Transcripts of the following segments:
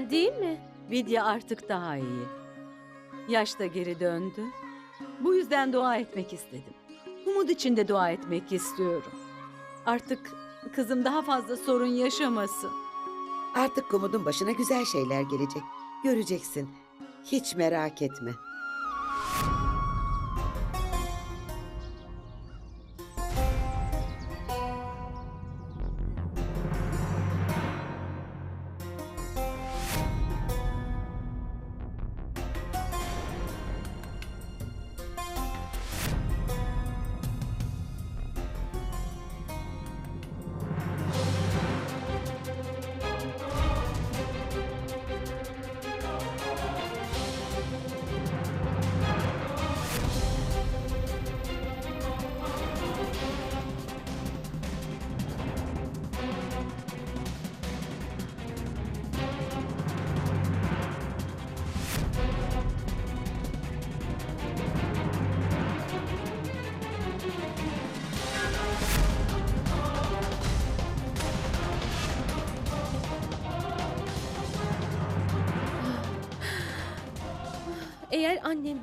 sen değil mi? Vidya artık daha iyi. Yaş da geri döndü. Bu yüzden dua etmek istedim. Umut içinde dua etmek istiyorum. Artık kızım daha fazla sorun yaşamasın. Artık Kumud'un başına güzel şeyler gelecek. Göreceksin. Hiç merak etme.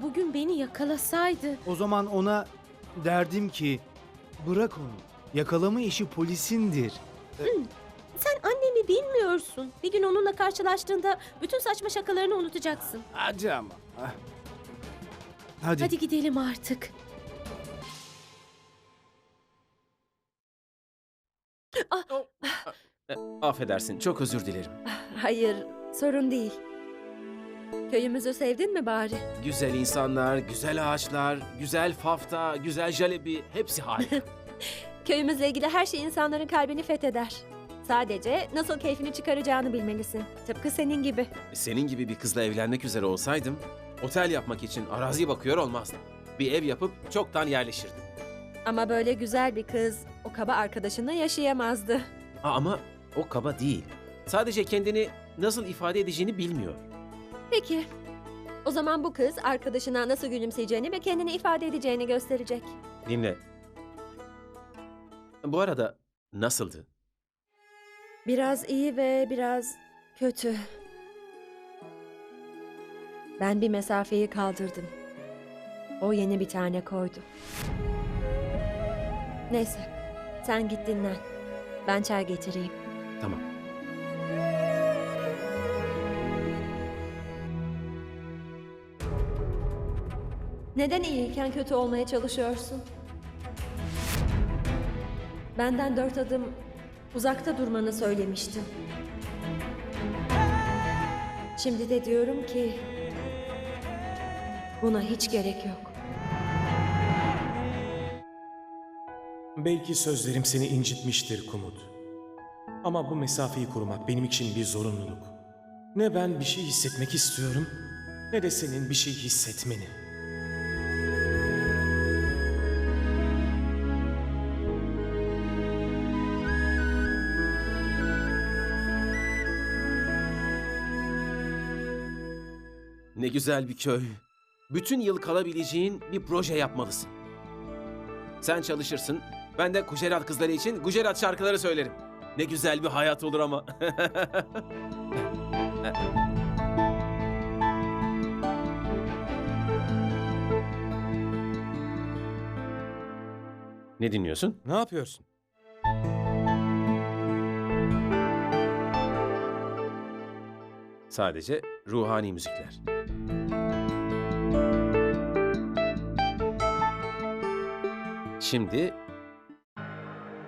Bugün beni yakalasaydı. O zaman ona derdim ki bırak onu. Yakalama işi polisindir. Sen annemi bilmiyorsun. Bir gün onunla karşılaştığında bütün saçma şakalarını unutacaksın. Hadi ama. Ah. Hadi. Hadi gidelim artık. E, Affedersin, çok özür dilerim. Hayır, sorun değil. Köyümüzü sevdin mi bari? Güzel insanlar, güzel ağaçlar, güzel fafta, güzel jalebi, hepsi harika. Köyümüzle ilgili her şey insanların kalbini fetheder. Sadece nasıl keyfini çıkaracağını bilmelisin. Tıpkı senin gibi. Senin gibi bir kızla evlenmek üzere olsaydım, otel yapmak için arazi bakıyor olmazdım. Bir ev yapıp çoktan yerleşirdim. Ama böyle güzel bir kız o kaba arkadaşınla yaşayamazdı. Aa, ama o kaba değil. Sadece kendini nasıl ifade edeceğini bilmiyor. Peki. O zaman bu kız arkadaşına nasıl gülümseyeceğini ve kendini ifade edeceğini gösterecek. Dinle. Bu arada nasıldı? Biraz iyi ve biraz kötü. Ben bir mesafeyi kaldırdım. O yeni bir tane koydu. Neyse, sen git dinlen. Ben çay getireyim. Tamam. Neden iyiyken kötü olmaya çalışıyorsun? Benden dört adım uzakta durmanı söylemiştin. Şimdi de diyorum ki buna hiç gerek yok. Belki sözlerim seni incitmiştir Kumut. Ama bu mesafeyi korumak benim için bir zorunluluk. Ne ben bir şey hissetmek istiyorum, ne de senin bir şey hissetmeni. Ne güzel bir köy. Bütün yıl kalabileceğin bir proje yapmalısın. Sen çalışırsın, ben de Gujarat kızları için Gujarat şarkıları söylerim. Ne güzel bir hayat olur ama. ne dinliyorsun? Ne yapıyorsun? Sadece ruhani müzikler. Şimdi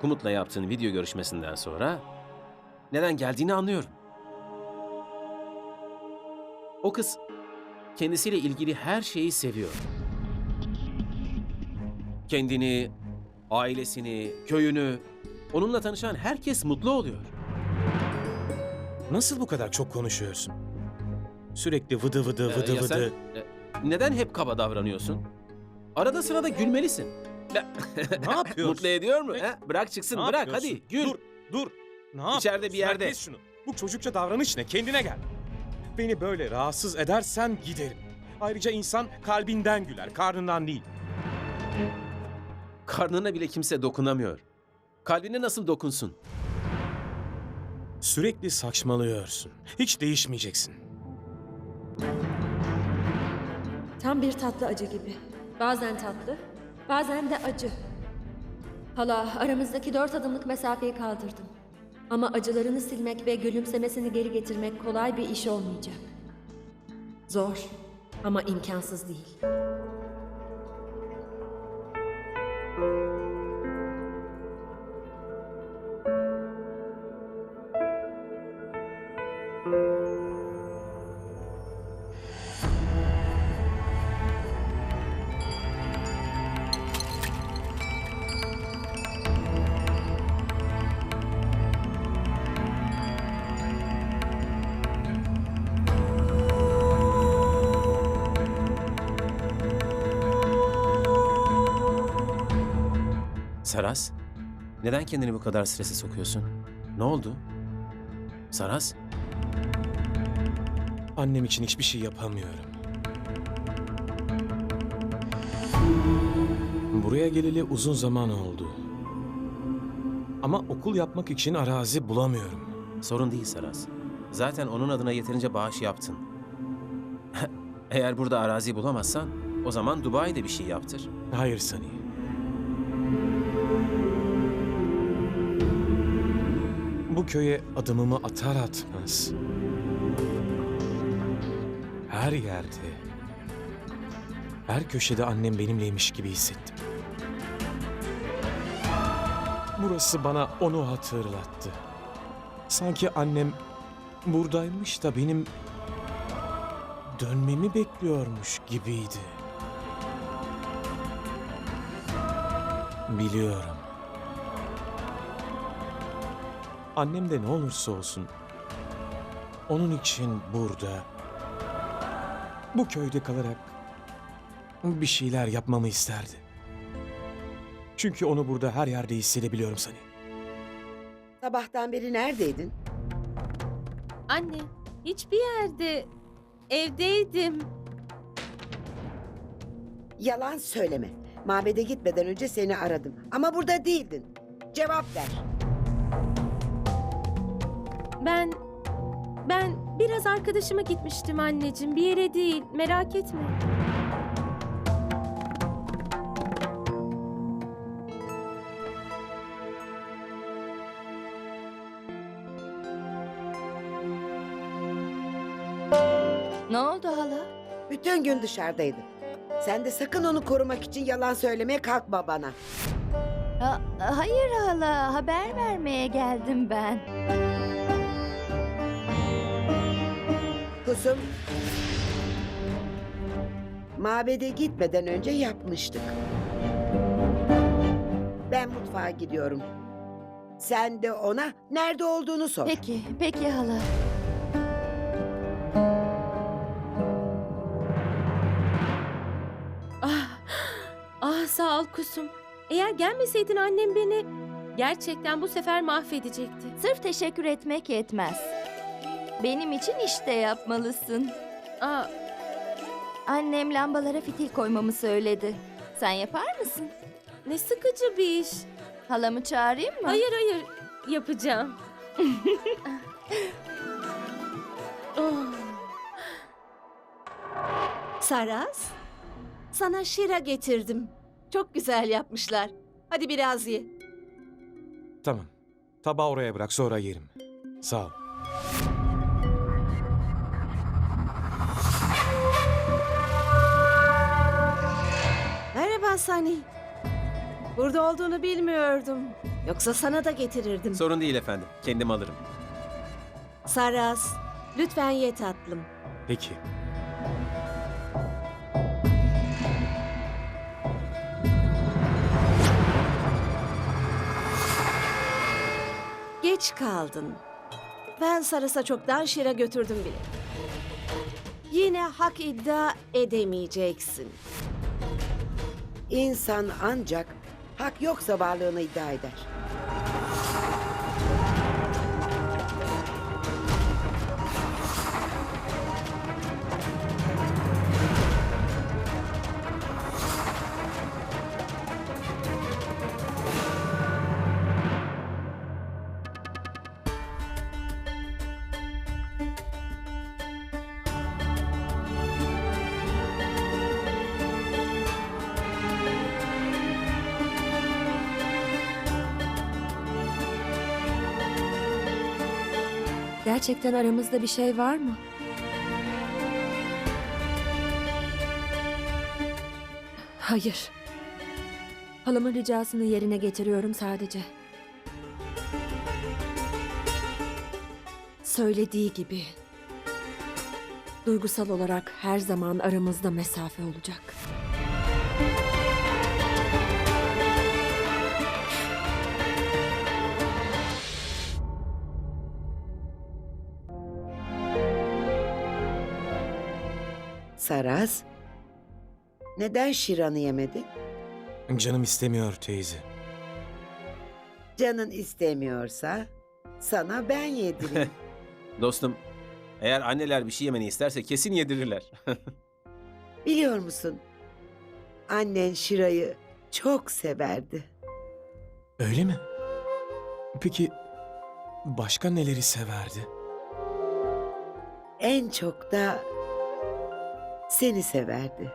Kumut'la yaptığın video görüşmesinden sonra neden geldiğini anlıyorum. O kız kendisiyle ilgili her şeyi seviyor. Kendini, ailesini, köyünü, onunla tanışan herkes mutlu oluyor. Nasıl bu kadar çok konuşuyorsun? Sürekli vıdı vıdı Ee, vıdı sen, vıdı. e, neden hep kaba davranıyorsun? Arada sırada gülmelisin. Ne yapıyorsun? Mutlu ediyor mu? Ne- he? Bırak çıksın Ne bırak yapıyorsun? hadi gül. Dur, dur. Ne İçeride yapıyorsun? bir yerde. Kes şunu. Bu çocukça davranış ne? Kendine gel. Beni böyle rahatsız edersen giderim. Ayrıca insan kalbinden güler, karnından değil. Karnına bile kimse dokunamıyor. Kalbine nasıl dokunsun? Sürekli saçmalıyorsun. Hiç değişmeyeceksin. Tam bir tatlı acı gibi. Bazen tatlı, bazen de acı. Hala aramızdaki dört adımlık mesafeyi kaldırdım. Ama acılarını silmek ve gülümsemesini geri getirmek kolay bir iş olmayacak. Zor ama imkansız değil. Saras, neden kendini bu kadar strese sokuyorsun? Ne oldu? Saras, Annem için hiçbir şey yapamıyorum. Buraya geleli uzun zaman oldu. Ama okul yapmak için arazi bulamıyorum. sorun değil Saras. Zaten onun adına yeterince bağış yaptın. Eğer burada arazi bulamazsan, o zaman Dubai'de bir şey yaptır. Hayır Sani. Köye adımımı atar atmaz. Her yerde, her köşede annem benimleymiş gibi hissettim. Burası bana onu hatırlattı. Sanki annem buradaymış da benim dönmemi bekliyormuş gibiydi. Biliyorum. Annem de ne olursa olsun onun için burada bu köyde kalarak bir şeyler yapmamı isterdi. Çünkü onu burada her yerde hissedebiliyorum seni. Sabahtan beri neredeydin? Anne, hiçbir yerde evdeydim. Yalan söyleme. Mabede gitmeden önce seni aradım. Ama burada değildin. Cevap ver. Ben ben biraz arkadaşıma gitmiştim anneciğim. Bir yere değil. Merak etme. Ne oldu hala? Bütün gün dışarıdaydın. Sen de sakın onu korumak için yalan söylemeye kalkma bana. Ha- hayır hala, haber vermeye geldim ben. Kusum. Mabede gitmeden önce yapmıştık. Ben mutfağa gidiyorum. Sen de ona nerede olduğunu sor. Peki, peki hala. Ah, ah sağ ol kusum. Eğer gelmeseydin annem beni gerçekten bu sefer mahvedecekti. Sırf teşekkür etmek yetmez. Benim için iş de yapmalısın. Aa, Annem lambalara fitil koymamı söyledi. Sen yapar mısın? ne sıkıcı bir iş. Halamı çağırayım mı? Hayır hayır yapacağım. oh. Saras, sana şira getirdim. Çok güzel yapmışlar. Hadi biraz ye. Tamam. Tabağı oraya bırak sonra yerim. Sağ ol. Sani. Burada olduğunu bilmiyordum. Yoksa sana da getirirdim. Sorun değil efendim, kendim alırım. Saras, lütfen ye tatlım. Peki. Geç kaldın. Ben Saras'a çoktan şira götürdüm bile. Yine hak iddia edemeyeceksin. İnsan ancak hak yoksa varlığını iddia eder. Gerçekten aramızda bir şey var mı? Hayır. Halamın ricasını yerine getiriyorum sadece. Söylediği gibi. Duygusal olarak her zaman aramızda mesafe olacak. Saraz, neden Şiran'ı yemedin? Canım istemiyor teyze. Canın istemiyorsa sana ben yedireyim. Dostum, eğer anneler bir şey yemeni isterse kesin yedirirler. Biliyor musun? Annen Şira'yı çok severdi. Öyle mi? Peki başka neleri severdi? En çok da seni severdi.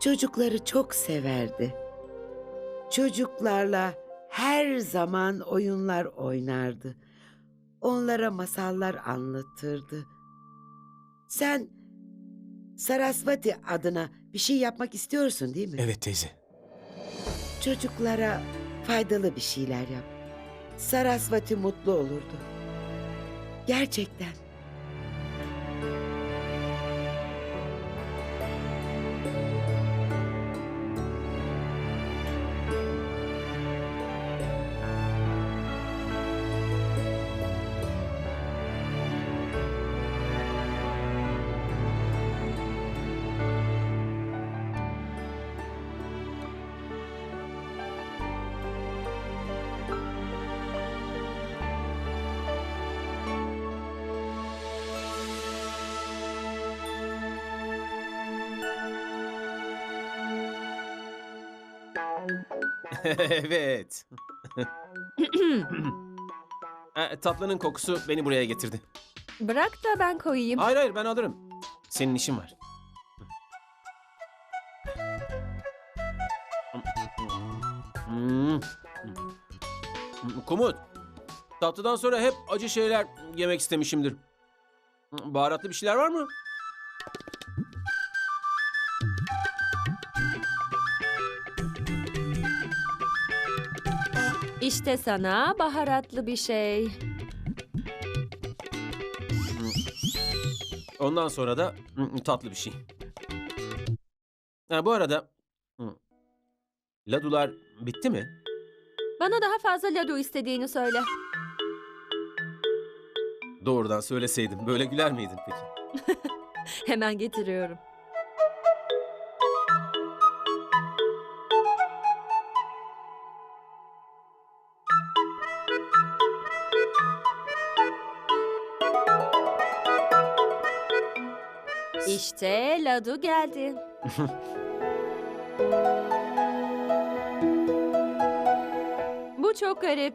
Çocukları çok severdi. Çocuklarla her zaman oyunlar oynardı. Onlara masallar anlatırdı. Sen Sarasvati adına bir şey yapmak istiyorsun değil mi? Evet teyze. Çocuklara faydalı bir şeyler yap. Sarasvati mutlu olurdu. Gerçekten. evet. Tatlının kokusu beni buraya getirdi. Bırak da ben koyayım. Hayır hayır ben alırım. Senin işin var. Hmm. Kumut. Tatlıdan sonra hep acı şeyler yemek istemişimdir. Baharatlı bir şeyler var mı? İşte sana baharatlı bir şey. Ondan sonra da mm, tatlı bir şey. Ha, bu arada mm, ladular bitti mi? Bana daha fazla ladu istediğini söyle. Doğrudan söyleseydim böyle güler miydin peki? Hemen getiriyorum. İşte ladu geldi. Bu çok garip.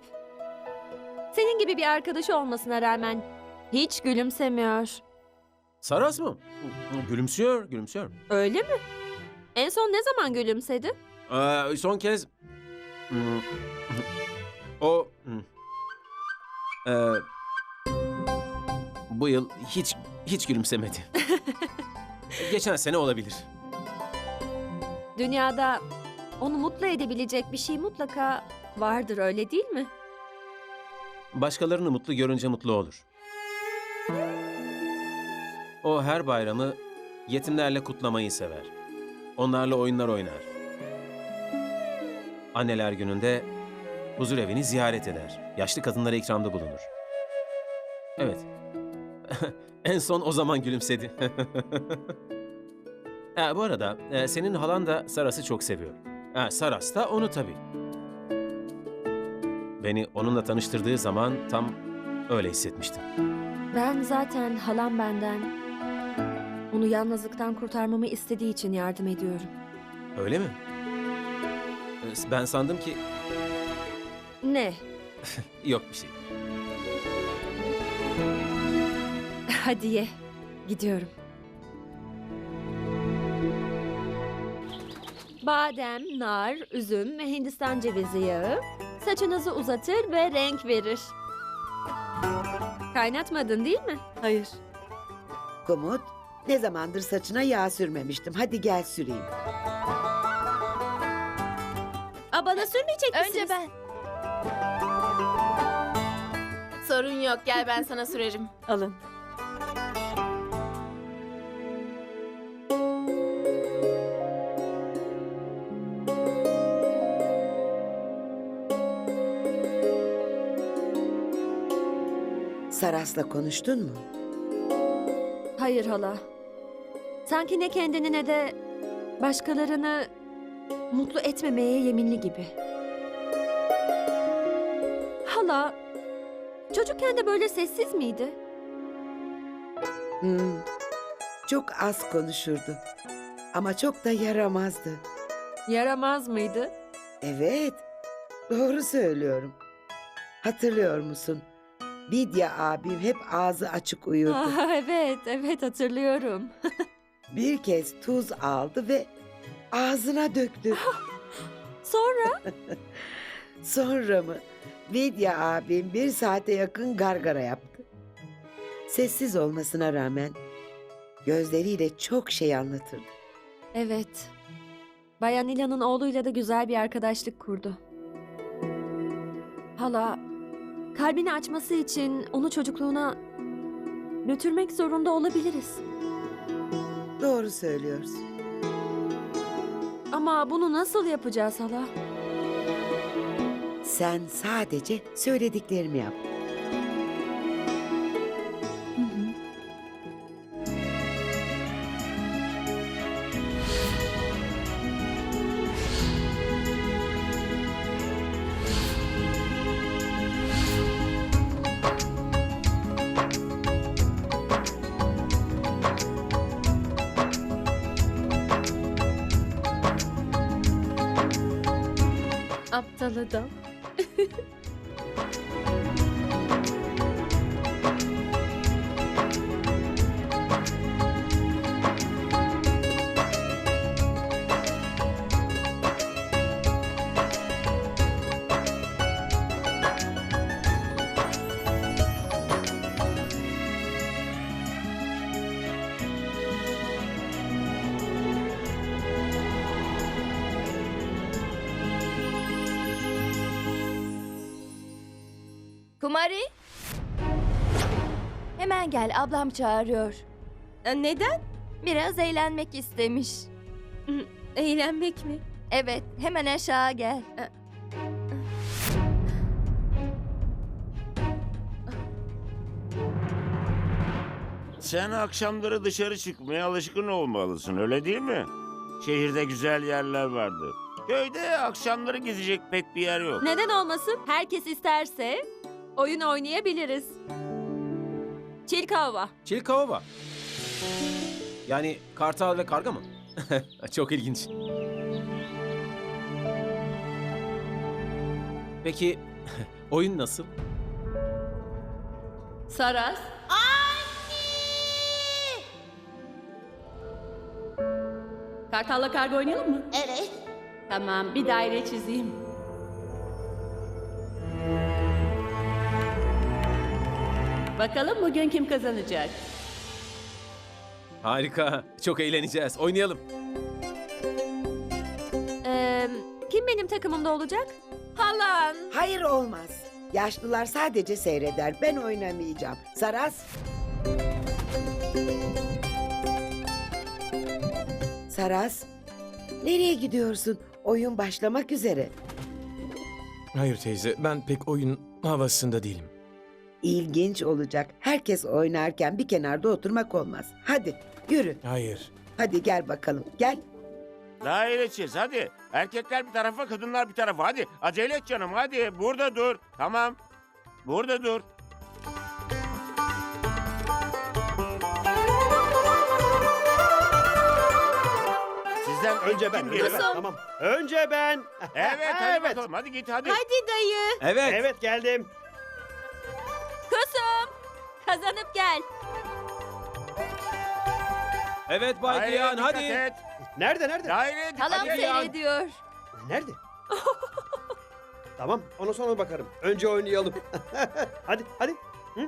Senin gibi bir arkadaş olmasına rağmen hiç gülümsemiyor. Saras mı? Gülümsüyor, gülümsüyor. Öyle mi? En son ne zaman gülümsedi? Ee, son kez mm, o mm, ee, bu yıl hiç hiç gülümsemedi. Geçen sene olabilir. Dünyada onu mutlu edebilecek bir şey mutlaka vardır öyle değil mi? Başkalarını mutlu görünce mutlu olur. O her bayramı yetimlerle kutlamayı sever. Onlarla oyunlar oynar. Anneler gününde huzur evini ziyaret eder. Yaşlı kadınlara ikramda bulunur. Evet. en son o zaman gülümsedi. ha, bu arada e, senin halan da Saras'ı çok seviyor. Ha, Saras da onu tabii. Beni onunla tanıştırdığı zaman tam öyle hissetmiştim. Ben zaten halam benden onu yalnızlıktan kurtarmamı istediği için yardım ediyorum. Öyle mi? Ben sandım ki Ne? yok bir şey. Hadi ye. Gidiyorum. Badem, nar, üzüm ve Hindistan cevizi yağı saçınızı uzatır ve renk verir. Kaynatmadın değil mi? Hayır. Kumut, ne zamandır saçına yağ sürmemiştim. Hadi gel süreyim. Aa, bana sürmeyecek misiniz? Önce ben. Sorun yok gel ben sana sürerim. Alın. Saras'la konuştun mu? Hayır hala. Sanki ne kendini ne de başkalarını mutlu etmemeye yeminli gibi. Hala, çocukken de böyle sessiz miydi? Hmm, çok az konuşurdu. Ama çok da yaramazdı. Yaramaz mıydı? Evet, doğru söylüyorum. Hatırlıyor musun? Bidya abim hep ağzı açık uyurdu. Ah, evet, evet hatırlıyorum. Bir kez tuz aldı ve ağzına döktü. Sonra Sonra mı? Vidya abim bir saate yakın gargara yaptı. Sessiz olmasına rağmen gözleriyle çok şey anlatırdı. Evet. Bayan İlhan'ın oğluyla da güzel bir arkadaşlık kurdu. Hala, kalbini açması için onu çocukluğuna götürmek zorunda olabiliriz. Doğru söylüyorsun. Ama bunu nasıl yapacağız hala? Sen sadece söylediklerimi yap. Adam. gel ablam çağırıyor. Aa, Neden? Biraz eğlenmek istemiş. Eğlenmek mi? Evet hemen aşağı gel. Sen akşamları dışarı çıkmaya alışkın olmalısın öyle değil mi? Şehirde güzel yerler vardı. Köyde akşamları gidecek pek bir yer yok. Neden olmasın? Herkes isterse oyun oynayabiliriz. Çilkava. Çilkova. Yani kartal ve karga mı? Çok ilginç. Peki oyun nasıl? Saras. Anne! Kartalla karga oynayalım mı? Evet. Tamam, bir daire çizeyim. Bakalım bugün kim kazanacak? Harika. Çok eğleneceğiz. Oynayalım. Ee, kim benim takımımda olacak? Halan. Hayır olmaz. Yaşlılar sadece seyreder. Ben oynamayacağım. Saras. Saras. Nereye gidiyorsun? Oyun başlamak üzere. Hayır teyze, ben pek oyun havasında değilim. İlginç olacak. Herkes oynarken bir kenarda oturmak olmaz. Hadi yürü. Hayır. Hadi gel bakalım. Gel. Daire çiz hadi. Erkekler bir tarafa kadınlar bir tarafa hadi. Acele et canım hadi. Burada dur. Tamam. Burada dur. Sizden Önce ben, önce ben. Tamam. Önce ben. Evet hadi Evet. bakalım hadi git hadi. Hadi dayı. Evet. Evet geldim. Kazanıp gel. Evet Bay Hayır, Diyan hadi. et. Nerede nerede? Hayır, dikkat Halam seyrediyor. Nerede? tamam ona sonra bakarım. Önce oynayalım. hadi hadi. Hı?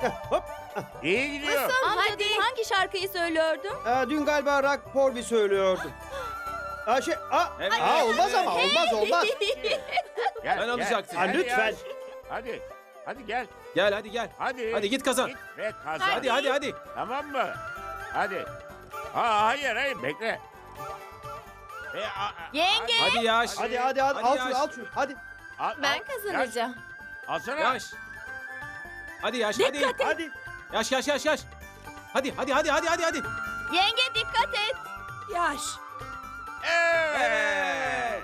Heh, Hop. İyi gidiyor. Hadi. Hangi şarkıyı söylüyordun? Aa, dün galiba Rock Porby söylüyordu. Aa, şey, aa, Evet. aa, olmaz ama olmaz olmaz. Gel, Ben alacaktım. Aa, lütfen. Hadi. Hadi gel. Gel hadi gel. Hadi. Hadi git kazan. Git ve kazan. Hadi hadi hadi. Tamam mı? Hadi. Ha, hayır hayır bekle. E, a- a- Yenge. Hadi yaş. Hadi hadi hadi, Hadi al şunu al şunu hadi. al- Ben al- kazanacağım. Yaş, alsana. Yaş. Hadi yaş hadi. Hadi. Yaş yaş yaş yaş. Hadi hadi hadi hadi hadi hadi. Yenge dikkat et. Yaş. Evet.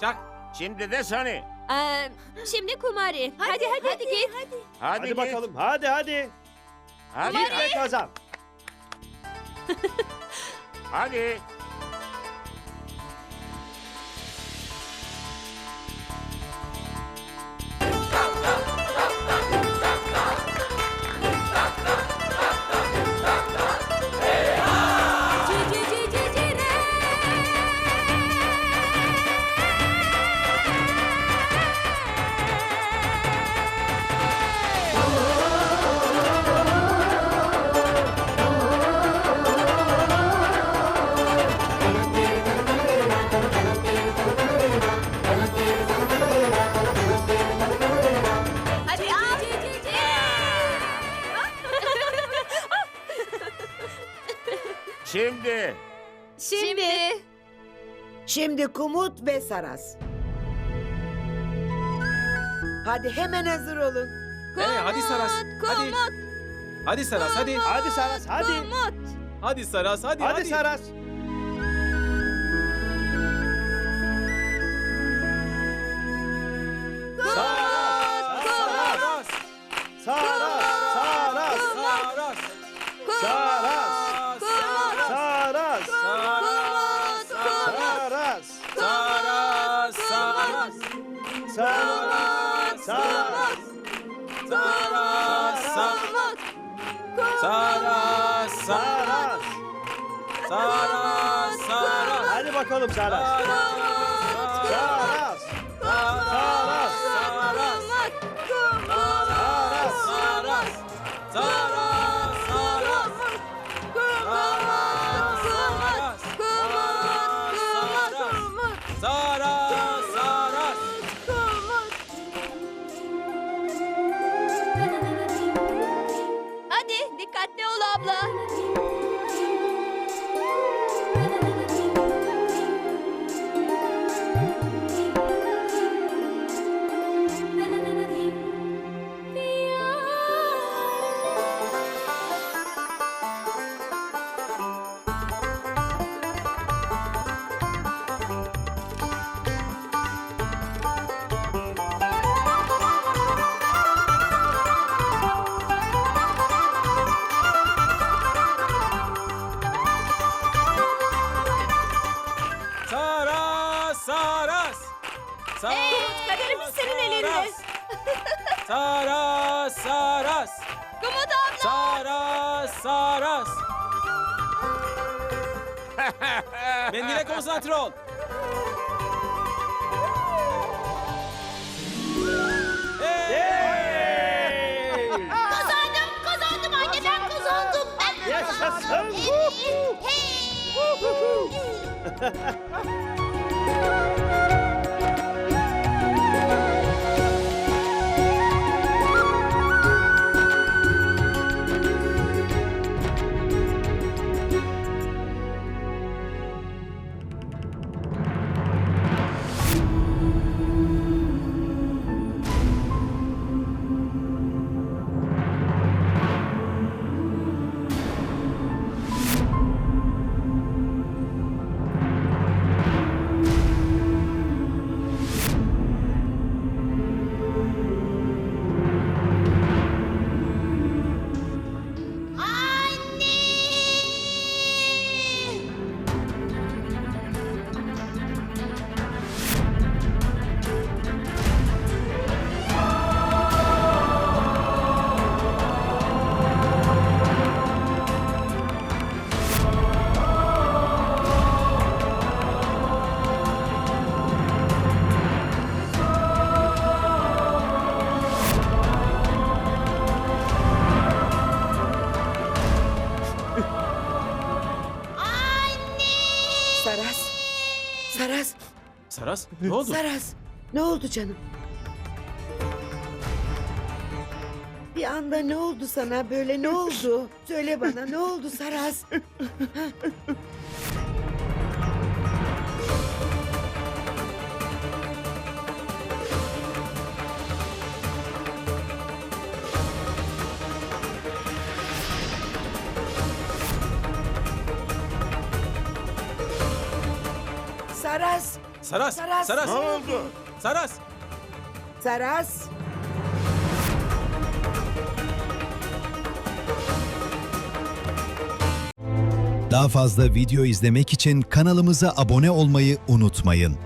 Çak. Şimdi de Sani. Ee, şimdi Kumari. Hadi hadi, hadi, git. Hadi, Hadi, git. bakalım. Hadi hadi. Hadi. Git ve kazan. Hadi. Hadi. Şimdi Kumut ve Saras. Hadi hemen hazır olun. Nereye? Hadi Saras. Hadi. Hadi Saras hadi. Hadi Saras hadi. Hadi Saras hadi hadi. Hadi Saras. Saras. Sara. Sara. Sara. Hadi bakalım Sara. Sara. Sara. Sara. Sara. Sara. Mendile konsantre ol. Kazandım, kazandım anne ben kazandım. Ben Yaşasın. kazandım. Hey, hey. Saras ne oldu? Saras, ne oldu canım? Bir anda ne oldu sana böyle ne oldu? Söyle bana ne oldu Saras? Saras, Saras! Saras! Saras! Ne oldu? Saras! Saras. Daha fazla video izlemek için kanalımıza abone olmayı unutmayın.